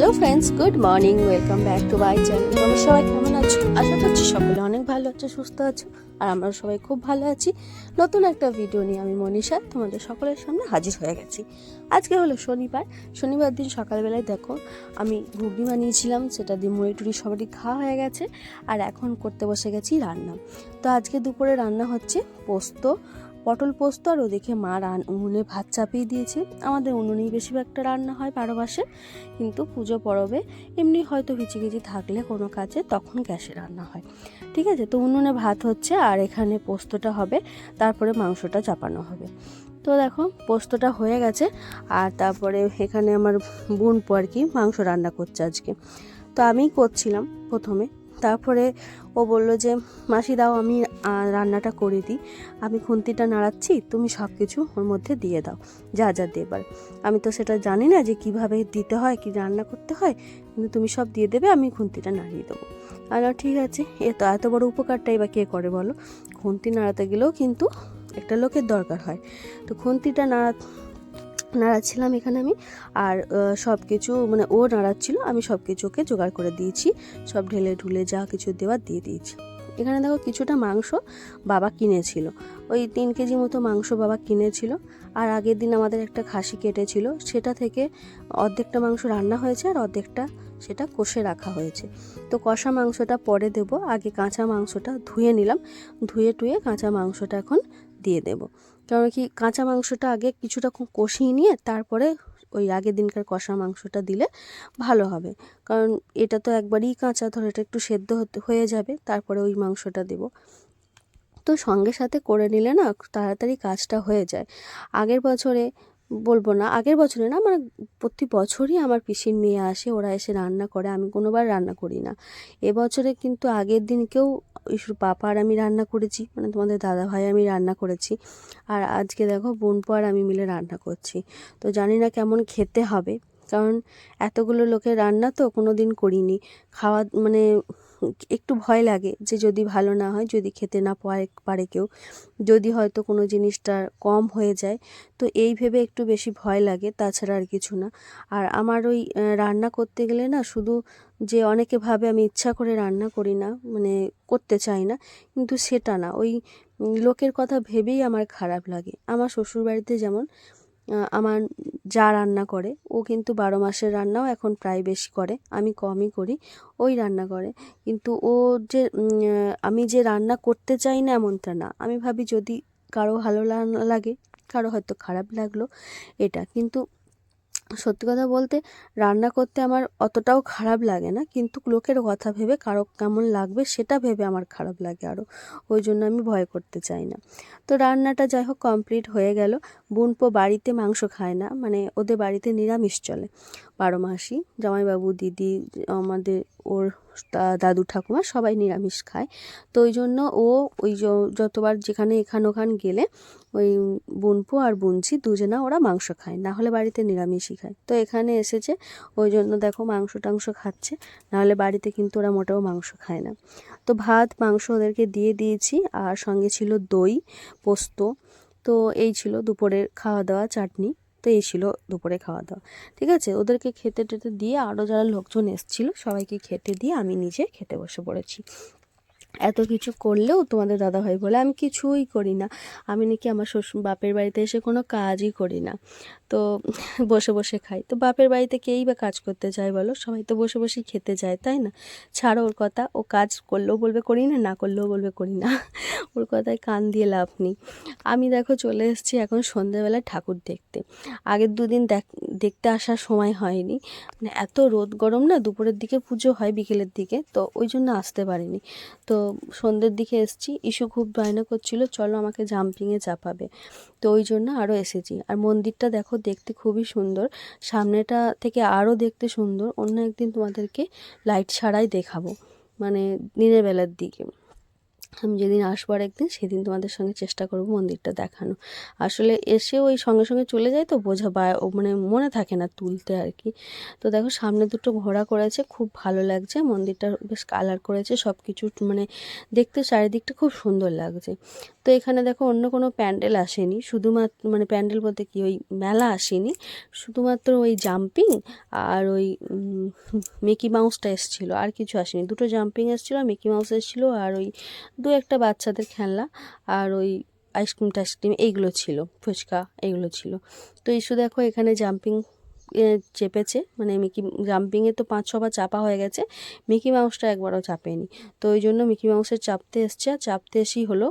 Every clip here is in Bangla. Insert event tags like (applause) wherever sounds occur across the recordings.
Hello friends good morning welcome back to my channel তোমরা সবাই কেমন আছো? আশা করছি সকলে অনেক ভালো আছো, সুস্থ আছো, আর আমরা সবাই খুব ভালো আছি। নতুন একটা ভিডিও নিয়ে আমি মনীষা, তোমাদের সকলের সামনে হাজির হয়ে গেছি। আজকে হলো শনিবার। শনিবার দিন সকালবেলায় দেখো, আমি ঘুগনি বানিয়েছিলাম, সেটা দিয়ে মুড়ি টুড়ি সবারই খাওয়া হয়ে গেছে, আর এখন করতে বসে গেছি রান্না। তো আজকে দুপুরে রান্না হচ্ছে পোস্ত পটল পোস্ত আর ওদিকে মা রান উনুনে ভাত চাপিয়ে দিয়েছে। আমাদের উনুনেই বেশিরভাগটা রান্না হয় বারো মাসে। কিন্তু পুজো পরবে, এমনি হয়তো হিচিকিচি থাকলে কোনো কাজে তখন গ্যাসে রান্না হয়। ঠিক আছে, তো উনুনে ভাত হচ্ছে আর এখানে পোস্তটা হবে, তারপরে মাংসটা চাপানো হবে। তো দেখো, পোস্তটা হয়ে গেছে আর তারপরে এখানে আমার বোন আর কি মাংস রান্না করছে আজকে। তো আমিই করছিলাম প্রথমে। তারপরে ও বলল যে, মাসি, দাও, আমি রান্নাটা করে দিই। আমি খুন্তিটা নাড়াচ্ছি, তুমি সব কিছু ওর মধ্যে দিয়ে দাও, যা যা দেবার। আমি তো সেটা জানি না যে কীভাবে দিতে হয়, কি রান্না করতে হয়, কিন্তু তুমি সব দিয়ে দেবে, আমি খুন্তিটা নাড়িয়ে দেবো। আর ঠিক আছে, এ তো এত বড় উপকারটাই বা কে করে বলো? খুন্তি নাড়াতে গেলেও কিন্তু একটা লোকের দরকার হয়। তো খুন্তিটা নাড়া নাড়াচ্ছিলাম এখানে আমি। আর সব কিছু মানে ও নাড়াচ্ছিল, আমি সব কিছু ওকে জোগাড় করে দিয়েছি। সব ঢেলে ঢুলে যা কিছু দেওয়ার দিয়ে দিয়েছি। এখানে দেখো কিছুটা মাংস বাবা কিনেছিল। ওই তিন কেজি মতো মাংস বাবা কিনেছিল। আর আগের দিন আমাদের একটা খাসি কেটেছিল। সেটা থেকে অর্ধেকটা মাংস রান্না হয়েছে আর অর্ধেকটা সেটা কষে রাখা হয়েছে। তো কষা মাংসটা পরে দেব। আগে কাঁচা মাংসটা ধুয়ে নিলাম। ধুয়ে টুয়ে কাঁচা মাংসটা এখন দিয়ে দেব। কারণ কি কাঁচা মাংসটা আগে কিছুটা কষিয়ে নিয়ে তারপরে ওই আগের দিনকার কষা মাংসটা দিলে ভালো হবে। কারণ এটা তো একবারই কাঁচা, ধরো এটা একটু সেদ্ধ হয়ে যাবে, তারপরে ওই মাংসটা দেব। তো সঙ্গে সাথে করে নিলে না তাড়াতাড়ি কাজটা হয়ে যায়। আগের বছরে বলব না। আগের বছরে না মানে প্রতি বছরই আমার পিসির মেয়ে আসে, ওরা এসে রান্না করে, আমি কোনোবার রান্না করি না। এবছরে কিন্তু আগের দিনকেও ইস্যুর পাপা আর আমি রান্না করেছি মানে তোমাদের দাদা ভাই আমি রান্না করেছি। আর আজকে দেখো বোনপো আর আমি মিলে রান্না করছি। তো জানি না কেমন খেতে হবে, কারণ এতগুলো লোকের রান্না তো কোনো দিন করিনি। খাওয়া মানে একটু ভয় লাগে যে যদি ভালো না হয়, যদি খেতে না পারে পারে কেউ, যদি হয়তো কোনো জিনিসটা কম হয়ে যায়, তো এই ভেবে একটু বেশি ভয় লাগে, তাছাড়া আর কিছু না। আর আমার ওই রান্না করতে গেলে না শুধু যে অনেকে ভাবে আমি ইচ্ছা করে রান্না করি না মানে করতে চাই না, কিন্তু সেটা না। ওই লোকের কথা ভেবেই আমার খারাপ লাগে। আমার শ্বশুরবাড়িতে যেমন আমার যা রান্না করে, ও কিন্তু বারো মাসের রান্নাও এখন প্রায় বেশি করে, আমি কমই করি, ওই রান্না করে। কিন্তু ও যে আমি যে রান্না করতে চাই না এমনটা না, আমি ভাবি যদি কারও ভালো লাগে, কারও হয়তো খারাপ লাগল এটা। কিন্তু সত্যি কথা বলতে রান্না করতে আমার অতটাও খারাপ লাগে না, কিন্তু লোকের কথা ভেবে কারও কেমন লাগবে সেটা ভেবে আমার খারাপ লাগে আরও ওই জন্য আমি ভয় করতে চাই না। তো রান্নাটা যাই হোক কমপ্লিট হয়ে গেল। বোনপো বাড়িতে মাংস খায় না মানে ওদের বাড়িতে নিরামিষ চলে। বারো মাসই জামাইবাবু, দিদি, আমাদের ওর দাদু, ঠাকুমা সবাই নিরামিষ খায়। তো ওই জন্য ও ওই যতবার যেখানে এখান ওখান গেলে ওই বোনপো আর বুনছি দুজনা ওরা মাংস খায়, না হলে বাড়িতে নিরামিষই খায়। তো এখানে এসেছে, ওই জন্য দেখো মাংস টাংস খাচ্ছে নাহলে বাড়িতে কিন্তু ওরা মোটেও মাংস খায় না। তো ভাত, মাংস ওদেরকে দিয়ে দিয়েছি, আর সঙ্গে ছিল দই, পোস্ত। তো এই ছিল দুপুরের খাওয়া দাওয়া, চাটনি। তো এই ছিল দুপুরে খাওয়া দাওয়া। ঠিক আছে? ওদেরকে খেতে টেতে দিয়ে আরও যারা লোকজন এসেছিল, সবাইকে খেতে দিয়ে আমি নিজে খেতে বসে পড়েছি। এত কিছু করলেও তোমাদের দাদাভাই বলে, আমি কিছুই করি না। আমি নাকি আমার শ্বশুর বাপের বাড়িতে এসে কোনো কাজই করি না। তো বসে বসে খাই। তো বাপের বাড়িতে কেই বা কাজ করতে চায় বলো? সবাই তো বসে বসেই খেতে যায়, তাই না? ছাড়ো ওর কথা, ও কাজ করলেও বলবে করি না না করলেও বলবে করি না। ওর কথায় কান দিয়ে লাভ নেই। আমি দেখো চলে এসেছি এখন সন্ধ্যেবেলায় ঠাকুর দেখতে। আগের দুদিন দেখ, দেখতে আসার সময় হয়নি। মানে এত রোদ গরম না, দুপুরের দিকে পুজো হয় বিকেলের দিকে, তো ওই জন্য আসতে পারিনি। তো সন্ধ্যের দিকে এসেছি ইস্যু খুব বায়না করছিল, চলো আমাকে জাম্পিংয়ে চাপাবে। তো ওই জন্য আরও এসেছি। আর মন্দিরটা দেখো দেখতে খুবই সুন্দর। সামনেটা থেকে আরও দেখতে সুন্দর। অন্য একদিন তোমাদেরকে লাইট ছাড়াই দেখাবো। মানে দিনের বেলার দিকে। আমি যেদিন আসব আর একদিন, সেদিন তোমাদের সঙ্গে চেষ্টা করব মন্দিরটা দেখানো। আসলে এসে ওই সঙ্গে সঙ্গে চলে যায় তো বোঝা বা মানে মনে থাকে না তুলতে আর কি। তো দেখো, সামনে দুটো ঘোড়া করেছে, খুব ভালো লাগছে, মন্দিরটা বেশ কালার করেছে সব কিছু মানে দেখতে চারিদিকটা খুব সুন্দর লাগছে। তো এখানে দেখো, অন্য কোনো প্যান্ডেল আসেনি শুধুমাত্র মানে প্যান্ডেল বলতে কি, ওই মেলা আসেনি, শুধুমাত্র ওই জাম্পিং আর ওই মিকি মাউসটা এসেছিল, আর কিছু আসেনি। দুটো জাম্পিং এসেছিল আর মিকি মাউস এসেছিল, আর ওই দু একটা বাচ্চাদের খেলনা আর ওই আইসক্রিম টাইসক্রিম এইগুলো ছিল, ফুচকা এইগুলো ছিল। তো ইস্যু দেখো এখানে জাম্পিং চেপেছে মানে মিকি জাম্পিংয়ে তো পাঁচ ছবার চাপা হয়ে গেছে, মিকি মাউসটা একবারও চাপেনি। তো ওই জন্য মিকি মাউসের চাপতে এসছে, আর চাপতে এসেই হলো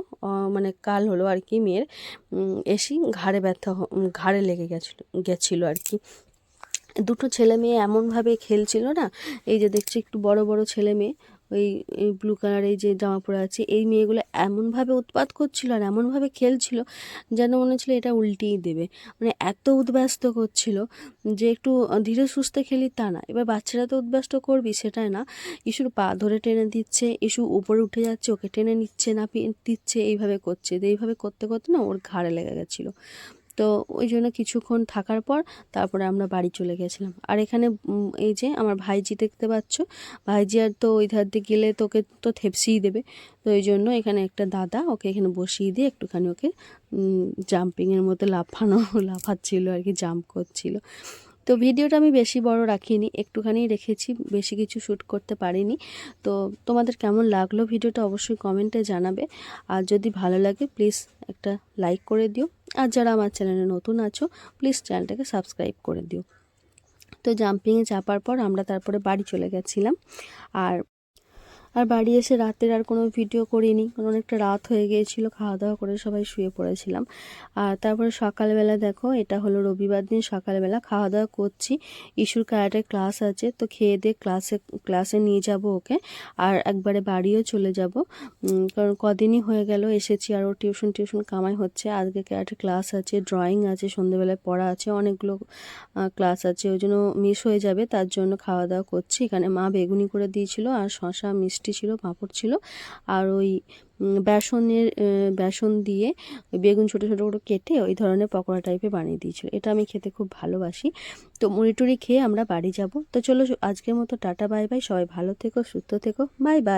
মানে কাল হলো আর কি মেয়ের এসেই ঘাড়ে ব্যথা ঘাড়ে লেগে গেছিল গেছিল আর কি। দুটো ছেলে মেয়ে এমনভাবে খেলছিল না, এই যে দেখছি একটু বড় বড় ছেলে মেয়ে ওই ব্লু কালারের যে জামা পরে আছে, এই মেয়েগুলো এমনভাবে উৎপাত করছিল আর এমনভাবে খেলছিল যেন মনে হচ্ছিল এটা উল্টেই দেবে। মানে এত উদ্ব্যস্ত করছিল যে একটু ধীরে সুস্থে খেলি তা না। এবার বাচ্চারা তো উদ্ব্যস্ত করবি সেটাই না। ইস্যুর পা ধরে টেনে দিচ্ছে ইস্যু উপরে উঠে যাচ্ছে, ওকে টেনে নিচ্ছে না দিচ্ছে, এইভাবে করছে। এইভাবে করতে করতে না ওর ঘাড়ে লেগে গেছিল। তো ওই জন্য কিছুক্ষণ থাকার পর তারপরে আমরা বাড়ি চলে গেছিলাম। আর এখানে এই যে আমার ভাইজি দেখতে পাচ্ছ, ভাইজি আর তো ওই ধার দিয়ে গেলে তোকে তো থেপসিই দেবে। তো ওই জন্য এখানে একটা দাদা ওকে এখানে বসিয়ে দিয়ে একটুখানি ওকে জাম্পিংয়ের মতো লাফানো, (laughs) লাফাচ্ছিল আর কি জাম্প করছিল। তো ভিডিওটা আমি বেশি বড় রাখিনি, একটুখানি রেখেছি, বেশি কিছু শ্যুট করতে পারিনি। তো তোমাদের কেমন লাগল ভিডিওটা অবশ্যই কমেন্টে জানাবে। আর যদি ভালো লাগে প্লিজ একটা লাইক করে দিও। আর যারা আমার চ্যানেলে নতুন আছো প্লিজ চ্যানেলটাকে সাবস্ক্রাইব করে দিও। তো জাম্পিংয়ে চাপার পর আমরা তারপরে বাড়ি চলে গেছিলাম। আর আর বাড়ি এসে রাতের আর কোনো ভিডিও করিনি, কারণ অনেকটা রাত হয়ে গিয়েছিল খাওয়া দাওয়া করে সবাই শুয়ে পড়েছিলাম। আর তারপরে সকালবেলা দেখো, এটা হলো রবিবার দিন, সকালবেলা খাওয়া দাওয়া করছি। ইস্যুর কারাটে ক্লাস আছে, তো খেয়ে দিয়ে ক্লাসে ক্লাসে নিয়ে যাব ওকে। আর একবারে বাড়িও চলে যাব। কারণ কদিনই হয়ে গেল, এসেছি আর ওর টিউশন টিউশন কামাই হচ্ছে। আজকে ক্যারাটে ক্লাস আছে ড্রয়িং আছে সন্ধ্যেবেলায় পড়া আছে, অনেকগুলো ক্লাস আছে, ওই জন্য মিস হয়ে যাবে, তার জন্য খাওয়া দাওয়া করছি। এখানে মা বেগুনি করে দিয়েছিল আর শশা মিষ্টি ছিল, পাঁপড় ছিল। আর ওই বেসনের বেসন দিয়ে বেগুন ছোটো ছোটো করে কেটে ওই ধরনের পকোড়া টাইপে বানিয়ে দিয়েছিল। এটা আমি খেতে খুব ভালোবাসি। তো মুড়ি টুড়ি খেয়ে আমরা বাড়ি যাব। তো চলো আজকের মতো টাটা, বাই বাই। সবাই ভালো থেকো, সুস্থ থেকো। Bye bye.